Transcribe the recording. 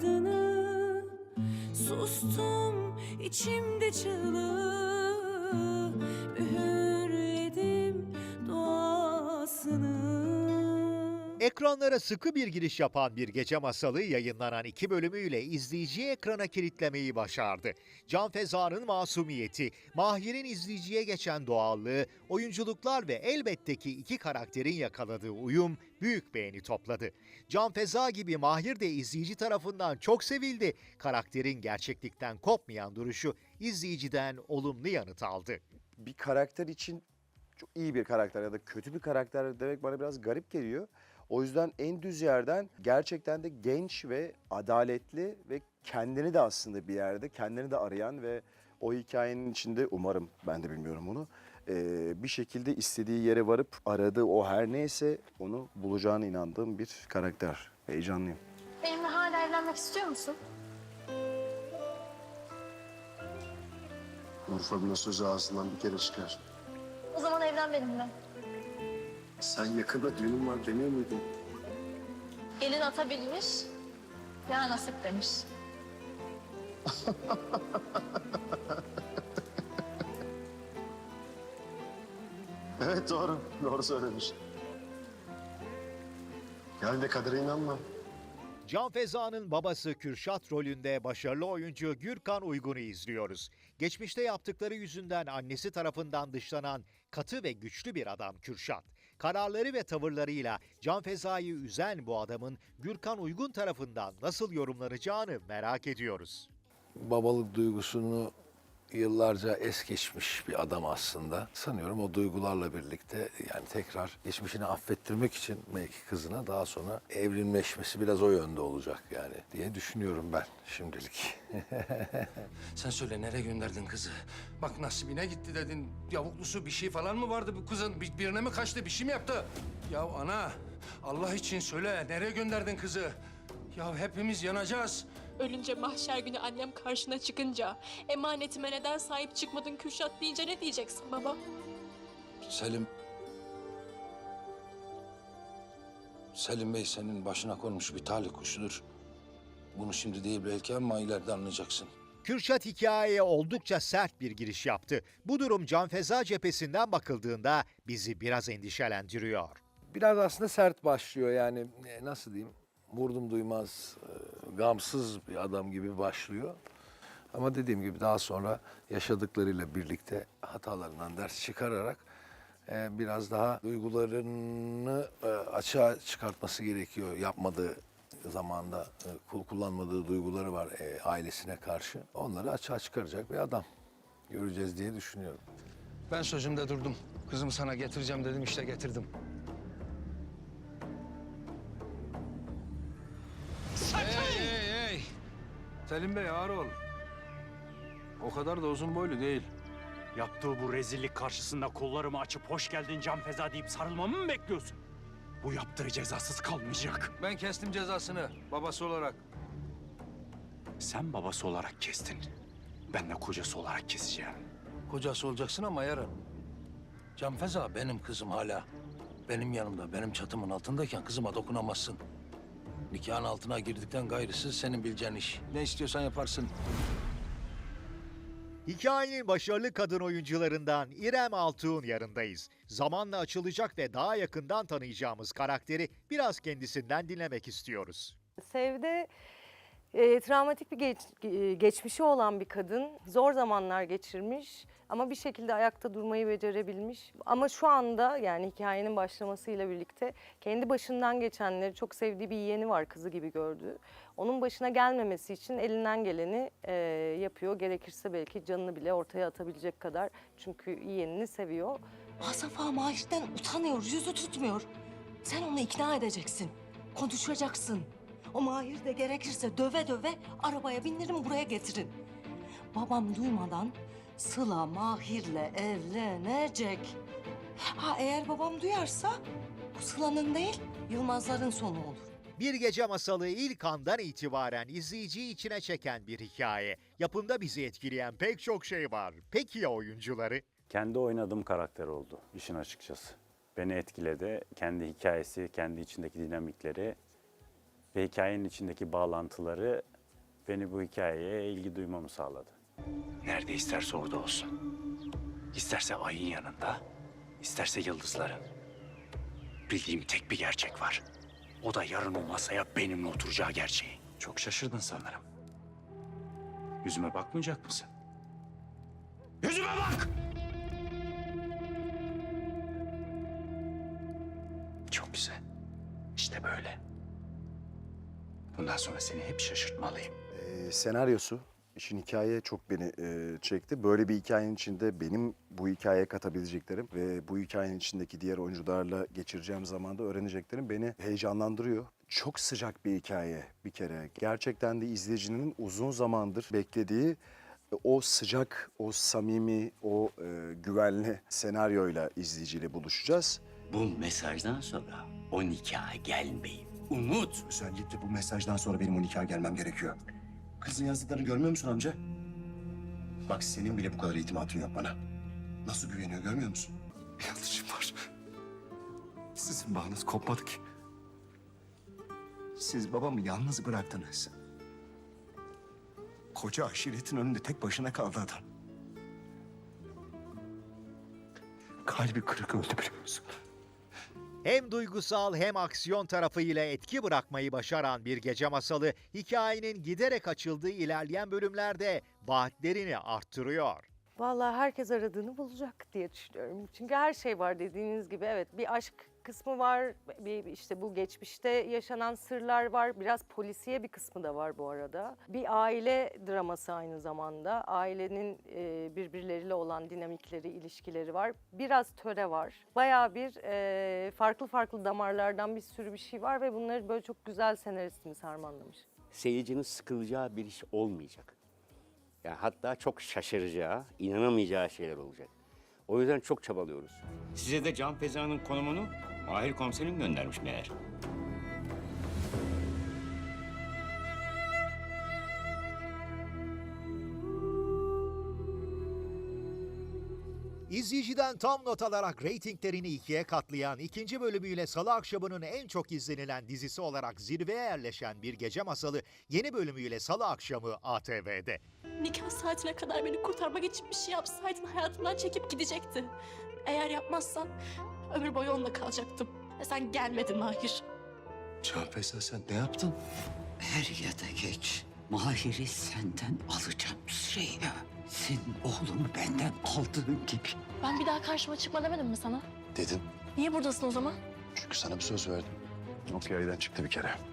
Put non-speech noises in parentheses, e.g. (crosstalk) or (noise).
adını. Sustum içimde çığlığı. Üğürledim Ekranlara sıkı bir giriş yapan bir gece masalı yayınlanan iki bölümüyle izleyiciyi ekrana kilitlemeyi başardı. Can Feza'nın masumiyeti, Mahir'in izleyiciye geçen doğallığı, oyunculuklar ve elbette ki iki karakterin yakaladığı uyum büyük beğeni topladı. Can Feza gibi Mahir de izleyici tarafından çok sevildi. Karakterin gerçeklikten kopmayan duruşu izleyiciden olumlu yanıt aldı. bir karakter için çok iyi bir karakter ya da kötü bir karakter demek bana biraz garip geliyor. O yüzden en düz yerden gerçekten de genç ve adaletli ve kendini de aslında bir yerde kendini de arayan ve o hikayenin içinde umarım ben de bilmiyorum onu eee, bir şekilde istediği yere varıp aradığı o her neyse onu bulacağına inandığım bir karakter. Heyecanlıyım. Benimle hala evlenmek istiyor musun? Urfa'nın sözü ağzından bir kere çıkar. O zaman evlen benimle. Sen yakında düğünün var demiyor muydun? Gelin ata bilmiş, ya nasip demiş. (laughs) Evet doğru. Doğru söylemiş. Yani de kadere inanma. Can Feza'nın babası Kürşat rolünde başarılı oyuncu Gürkan Uygun'u izliyoruz. Geçmişte yaptıkları yüzünden annesi tarafından dışlanan katı ve güçlü bir adam Kürşat. Kararları ve tavırlarıyla Can Feza'yı üzen bu adamın Gürkan Uygun tarafından nasıl yorumlanacağını merak ediyoruz. babalık duygusunu yıllarca es geçmiş bir adam aslında. Sanıyorum o duygularla birlikte yani tekrar geçmişini affettirmek için belki kızına daha sonra evrimleşmesi biraz o yönde olacak yani diye düşünüyorum ben şimdilik. (laughs) Sen söyle nereye gönderdin kızı? Bak nasibine gitti dedin. Yavuklusu bir şey falan mı vardı bu kızın? Bir- Birine mi kaçtı? Bir şey mi yaptı? Ya ana Allah için söyle nereye gönderdin kızı? Ya hepimiz yanacağız. Ölünce mahşer günü annem karşına çıkınca emanetime neden sahip çıkmadın Kürşat deyince ne diyeceksin baba? Selim... Selim Bey senin başına konmuş bir talih kuşudur. Bunu şimdi değil belki ama ileride anlayacaksın. Kürşat hikayeye oldukça sert bir giriş yaptı. Bu durum Can Feza cephesinden bakıldığında bizi biraz endişelendiriyor. Biraz aslında sert başlıyor yani e, nasıl diyeyim vurdum duymaz e, gamsız bir adam gibi başlıyor. Ama dediğim gibi daha sonra yaşadıklarıyla birlikte hatalarından ders çıkararak e, biraz daha duygularını e, açığa çıkartması gerekiyor. Yapmadığı zamanda kul- kullanmadığı duyguları var ailesine karşı. Onları açığa çıkaracak bir adam. Göreceğiz diye düşünüyorum. Ben sözümde durdum. Kızımı sana getireceğim dedim işte getirdim. Selim Bey ağır ol. O kadar da uzun boylu değil. Yaptığı bu rezillik karşısında kollarımı açıp hoş geldin Can Feza deyip sarılmamı mı bekliyorsun? Bu yaptığı cezasız kalmayacak. Ben kestim cezasını babası olarak. Sen babası olarak kestin. Ben de kocası olarak keseceğim. Kocası olacaksın ama yarın. Can Feza benim kızım hala. Benim yanımda, benim çatımın altındayken kızıma dokunamazsın. Nikahın altına girdikten gayrısı senin bileceğin iş. Ne istiyorsan yaparsın. Hikayenin başarılı kadın oyuncularından İrem Altuğ'un yanındayız. Zamanla açılacak ve daha yakından tanıyacağımız karakteri biraz kendisinden dinlemek istiyoruz. Sevde e, travmatik bir geç- e, geçmişi olan bir kadın. Zor zamanlar geçirmiş ama bir şekilde ayakta durmayı becerebilmiş. Ama şu anda yani hikayenin başlamasıyla birlikte kendi başından geçenleri çok sevdiği bir yeğeni var kızı gibi gördüğü. Onun başına gelmemesi için elinden geleni e, yapıyor. Gerekirse belki canını bile ortaya atabilecek kadar. Çünkü yeğenini seviyor. Mustafa maaştan utanıyor, yüzü tutmuyor. Sen onu ikna edeceksin. Konuşacaksın. O Mahir de gerekirse döve döve arabaya bindirin buraya getirin. Babam duymadan Sıla Mahir'le evlenecek. Ha eğer babam duyarsa bu Sıla'nın değil Yılmazların sonu olur. Bir Gece Masalı ilk andan itibaren izleyiciyi içine çeken bir hikaye. Yapımda bizi etkileyen pek çok şey var. Peki ya oyuncuları? kendi oynadığım karakter oldu işin açıkçası. Beni etkiledi. Kendi hikayesi, kendi içindeki dinamikleri Ve hikayenin içindeki bağlantıları beni bu hikayeye ilgi duymamı sağladı. Nerede isterse orada olsun. İsterse ayın yanında, isterse yıldızların. Bildiğim tek bir gerçek var. O da yarın o masaya benimle oturacağı gerçeği. Çok şaşırdın sanırım. Yüzüme bakmayacak mısın? Yüzüme bak! Çok güzel. İşte böyle. Bundan sonra seni hep şaşırtmalıyım. Ee, senaryosu, işin hikaye çok beni e, çekti. Böyle bir hikayenin içinde benim bu hikayeye katabileceklerim ve bu hikayenin içindeki diğer oyuncularla geçireceğim zamanda öğreneceklerim beni heyecanlandırıyor. Çok sıcak bir hikaye bir kere. Gerçekten de izleyicinin uzun zamandır beklediği e, o sıcak, o samimi, o e, güvenli senaryoyla izleyiciyle buluşacağız. Bu mesajdan sonra o nikaha gelmeyin. Umut. Özellikle bu mesajdan sonra benim o nikaha gelmem gerekiyor. Kızın yazdıklarını görmüyor musun amca? Bak senin bile bu kadar itimatın yok bana. Nasıl güveniyor görmüyor musun? Yanlışım var. Sizin bağınız kopmadı ki. Siz babamı yalnız bıraktınız. Koca aşiretin önünde tek başına kaldı adam. Kalbi kırık öldü biliyor musun? Hem duygusal hem aksiyon tarafıyla etki bırakmayı başaran bir gece masalı hikayenin giderek açıldığı ilerleyen bölümlerde vaatlerini arttırıyor. Vallahi herkes aradığını bulacak diye düşünüyorum. Çünkü her şey var dediğiniz gibi. Evet bir aşk kısmı var. Bir işte bu geçmişte yaşanan sırlar var. Biraz polisiye bir kısmı da var bu arada. Bir aile draması aynı zamanda. Ailenin e, birbirleriyle olan dinamikleri, ilişkileri var. Biraz töre var. Bayağı bir e, farklı farklı damarlardan bir sürü bir şey var ve bunları böyle çok güzel senaristimiz harmanlamış. Seyircinin sıkılacağı bir iş olmayacak. Yani hatta çok şaşıracağı, inanamayacağı şeyler olacak. O yüzden çok çabalıyoruz. Size de Can Feza'nın konumunu Mahir komiserim göndermiş meğer. İzleyiciden tam not alarak reytinglerini ikiye katlayan ikinci bölümüyle salı akşamının en çok izlenilen dizisi olarak zirveye yerleşen Bir Gece Masalı yeni bölümüyle salı akşamı ATV'de. Nikah saatine kadar beni kurtarmak için bir şey yapsaydın hayatımdan çekip gidecekti. Eğer yapmazsan ömür boyu onunla kalacaktım. Ve sen gelmedin Mahir. Canfeza sen ne yaptın? Er ya da geç Mahir'i senden alacağım Süreyya. Senin oğlumu benden aldığın gibi. Ben bir daha karşıma çıkma demedim mi sana? Dedim. Niye buradasın o zaman? Çünkü sana bir söz verdim. O yaydan çıktı bir kere.